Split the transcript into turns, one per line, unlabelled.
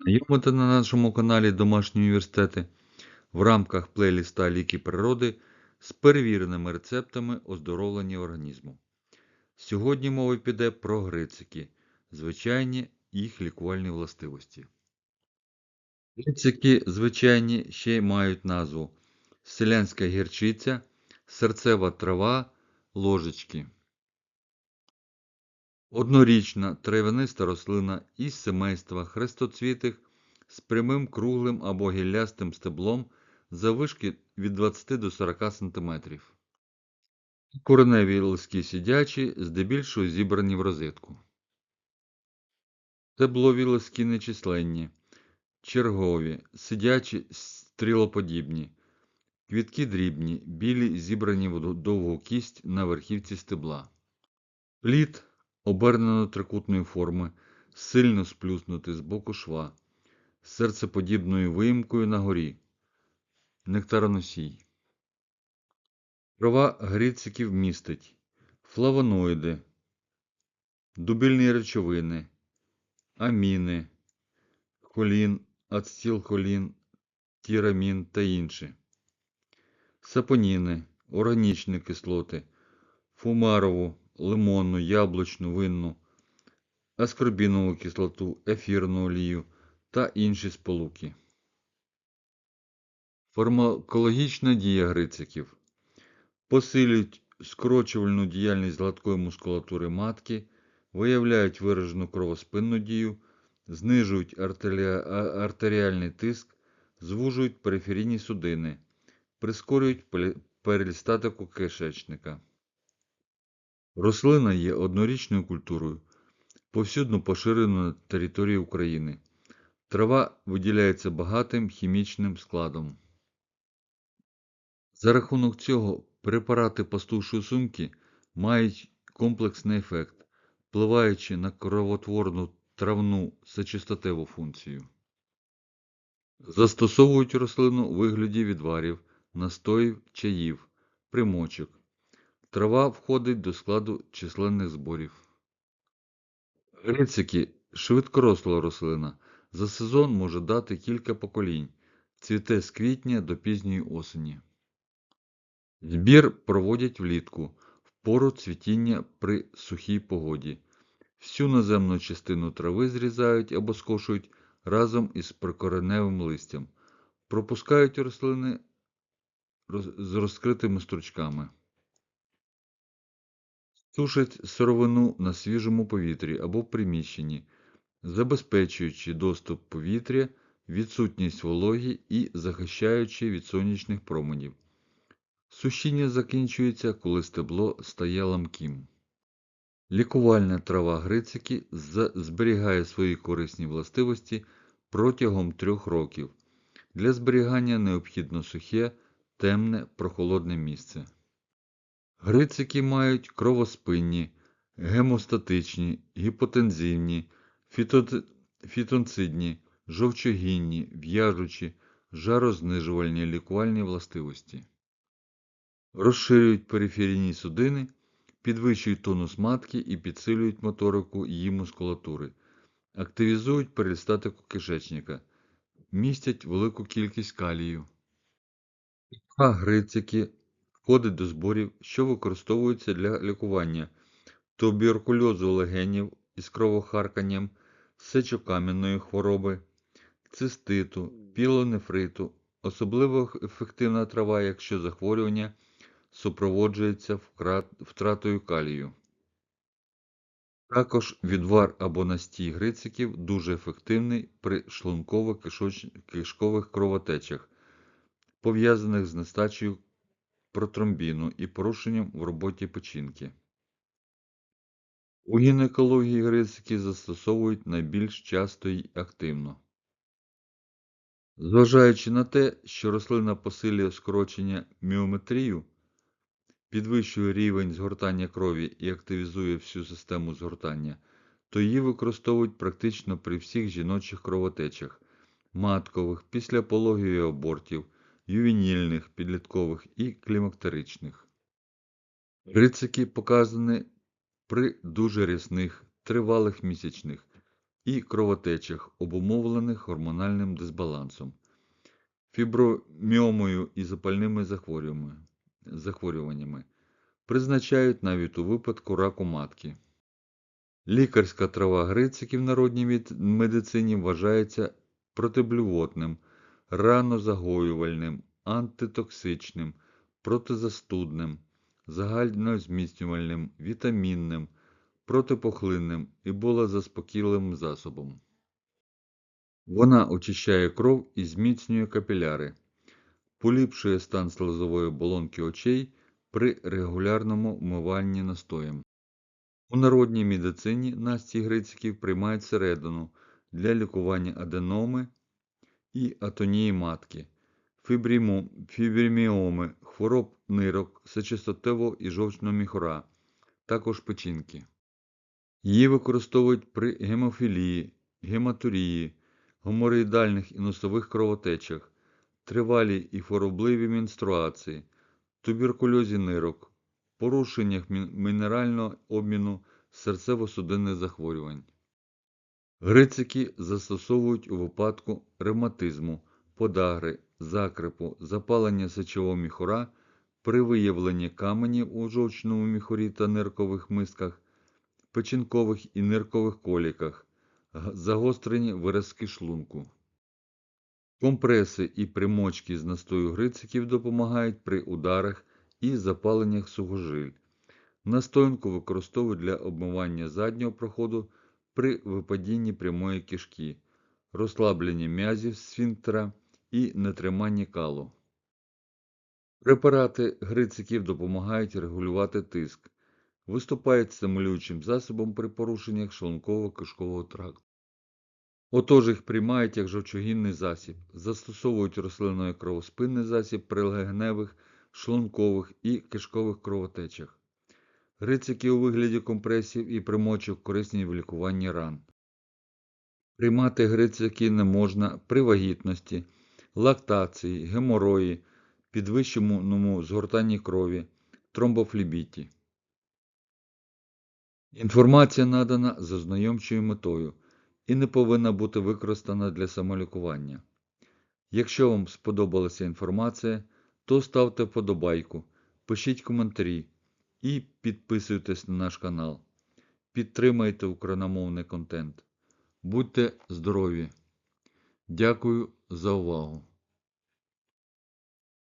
Знайомити на нашому каналі Домашні університети в рамках плейліста Ліки природи з перевіреними рецептами оздоровлення організму. Сьогодні мова піде про грицики, звичайні їх лікувальні властивості. Грицики звичайні ще й мають назву селянська гірчиця, серцева трава, ложечки. Однорічна травяниста рослина із семейства хрестоцвітих з прямим круглим або гіллястим стеблом заввишки від 20 до 40 см. Кореневі листки сидячі, здебільшого зібрані в розетку. Стеблові листки нечисленні, чергові, сидячі, стрілоподібні. Квітки дрібні, білі, зібрані в довгу кість на верхівці стебла. Плід обернено трикутної форми, сильно сплюснутий з боку шва, з серцеподібною виїмкою на горі. Нектароносій. Трава грициків містить. Флавоноїди, дубільні речовини, аміни, холін, ацетилхолін, тірамін та інші. Сапоніни, органічні кислоти, фумарову, лимонну, яблучну, винну, аскорбінову кислоту, ефірну олію та інші сполуки. Фармакологічна дія грициків посилюють скорочувальну діяльність гладкої мускулатури матки, виявляють виражену кровоспинну дію, знижують артеріальний тиск, звужують периферійні судини, прискорюють перистатику кишечника. Рослина є однорічною культурою, повсюдно поширеною на території України. Трава виділяється багатим хімічним складом. За рахунок цього препарати пастушої сумки мають комплексний ефект, впливаючи на кровотворну травну сечистатеву функцію. Застосовують рослину у вигляді відварів, настоїв, чаїв, примочок. Трава входить до складу численних зборів. Грицики швидкоросла рослина. За сезон може дати кілька поколінь. Цвіте з квітня до пізньої осені. Збір проводять влітку, в пору цвітіння при сухій погоді. Всю наземну частину трави зрізають або скошують разом із прикореневим листям. Пропускають рослини з розкритими стручками. Сушать сировину на свіжому повітрі або в приміщенні, забезпечуючи доступ повітря, відсутність вологі і захищаючи від сонячних променів. Сушіння закінчується, коли стебло стає ламким. Лікувальна трава грицики зберігає свої корисні властивості протягом трьох років. Для зберігання необхідно сухе, темне, прохолодне місце. Грицики мають кровоспинні, гемостатичні, гіпотензивні, фітонцидні, жовчогінні, в'яжучі, жарознижувальні лікувальні властивості. Розширюють периферійні судини, підвищують тонус матки і підсилюють моторику її мускулатури, активізують перистатику кишечника, містять велику кількість калію. Грицики входить до зборів, що використовуються для лікування туберкульозу легенів із кровохарканням, сечокам'яної хвороби, циститу, пілонефриту, особливо ефективна трава, якщо захворювання супроводжується втратою калію. Також відвар або настій грициків дуже ефективний при шлунково-кишкових кровотечах, пов'язаних з нестачею протромбіну і порушенням в роботі печінки. У гінекології грицики застосовують найбільш часто й активно. Зважаючи на те, що рослина посилює скорочення міометрію, підвищує рівень згортання крові і активізує всю систему згортання, то її використовують практично при всіх жіночих кровотечах, маткових, післяпологів і абортів, ювенільних, підліткових і клімактеричних. Рицики показані при дуже рясних, тривалих місячних, і кровотечах, обумовлених гормональним дисбалансом, фіброміомою і запальними захворюваннями. захворюваннями. Призначають навіть у випадку раку матки. Лікарська трава грициків в народній медицині вважається протиблювотним, ранозагоювальним, антитоксичним, протизастудним, загальнозміцнювальним, вітамінним, протипохлинним і болезаспокійливим засобом. Вона очищає кров і зміцнює капіляри, поліпшує стан слизової оболонки очей при регулярному вмиванні настоєм. У народній медицині настій грициків приймають всередину для лікування аденоми і атонії матки, фіброміоми, хвороб нирок, сечостатевого і жовчного міхура, також печінки. Її використовують при гемофілії, гематурії, гомороїдальних і носових кровотечах, тривалій і хворобливій менструації, туберкульозі нирок, порушеннях мінерального обміну серцево-судинних захворювань. Грицики застосовують у випадку ревматизму, подагри, закрепу, запалення сечового міхура, при виявленні каменів у жовчному міхурі та ниркових мисках, печінкових і ниркових коліках, загострені виразки шлунку. Компреси і примочки з настою грициків допомагають при ударах і запаленнях сухожиль. Настоянку використовують для обмивання заднього проходу при випадінні прямої кишки, розслабленні м'язів сфінктера і нетриманні калу. Препарати грициків допомагають регулювати тиск, виступають стимулюючим засобом при порушеннях шлунково-кишкового тракту. Отож їх приймають як жовчогінний засіб, застосовують рослинний кровоспинний засіб при легеневих, шлункових і кишкових кровотечах. Грицики у вигляді компресів і примочок корисні в лікуванні ран. Приймати грицики не можна при вагітності, лактації, геморої, підвищеному згортанні крові, тромбофлебіті. Інформація надана з ознайомчою метою і не повинна бути використана для самолікування. Якщо вам сподобалася інформація, то ставте вподобайку, пишіть коментарі і підписуйтесь на наш канал. Підтримайте україномовний контент. Будьте здорові! Дякую за увагу!